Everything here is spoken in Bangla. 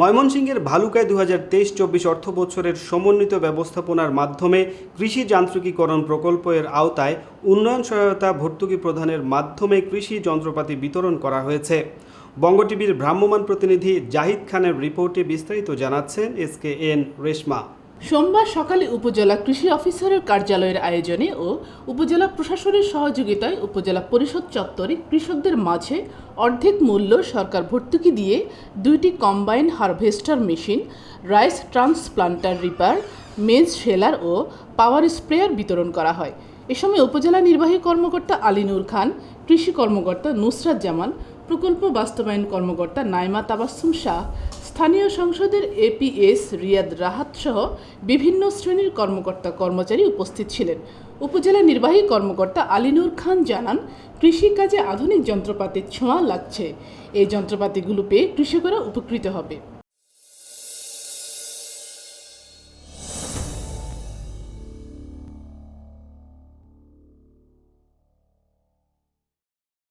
ময়মনসিংহের ভালুকায় দু হাজার তেইশ চব্বিশ অর্থ বছরের সমন্বিত ব্যবস্থাপনার মাধ্যমে কৃষি যান্ত্রিকীকরণ প্রকল্পের আওতায় উন্নয়ন সহায়তা ভর্তুকি প্রদানের মাধ্যমে কৃষি যন্ত্রপাতি বিতরণ করা হয়েছে। বঙ্গ টিভির ভ্রাম্যমাণ প্রতিনিধি জাহিদ খানের রিপোর্টে বিস্তারিত জানাচ্ছেন এস কে এন রেশমা। সোমবার সকালে উপজেলা কৃষি অফিসারের কার্যালয়ের আয়োজনে ও উপজেলা প্রশাসনের সহযোগিতায় উপজেলা পরিষদ চত্বরে কৃষকদের মাঝে অর্ধেক মূল্য সরকার ভর্তুকি দিয়ে দুইটি combine harvester machine, rice transplanter reaper, maize sheller ও পাওয়ার স্প্রেয়ার বিতরণ করা হয়। এ সময় উপজেলা নির্বাহী কর্মকর্তা আলিনুর খান, কৃষি কর্মকর্তা নুসরাত জামান, প্রকল্প বাস্তবায়ন কর্মকর্তা নাইমা তাবাসুম শাহ স্থানীয় সংসদের এপিএস রিয়াদ রাহাত সহ বিভিন্ন শ্রেণির কর্মকর্তা কর্মচারী উপস্থিত ছিলেন। উপজেলা নির্বাহী কর্মকর্তা আলিনুর খান জানান, কৃষিকাজে আধুনিক যন্ত্রপাতির ছোঁয়া লাগছে। এই যন্ত্রপাতিগুলো পেয়ে কৃষকরা উপকৃত হবে।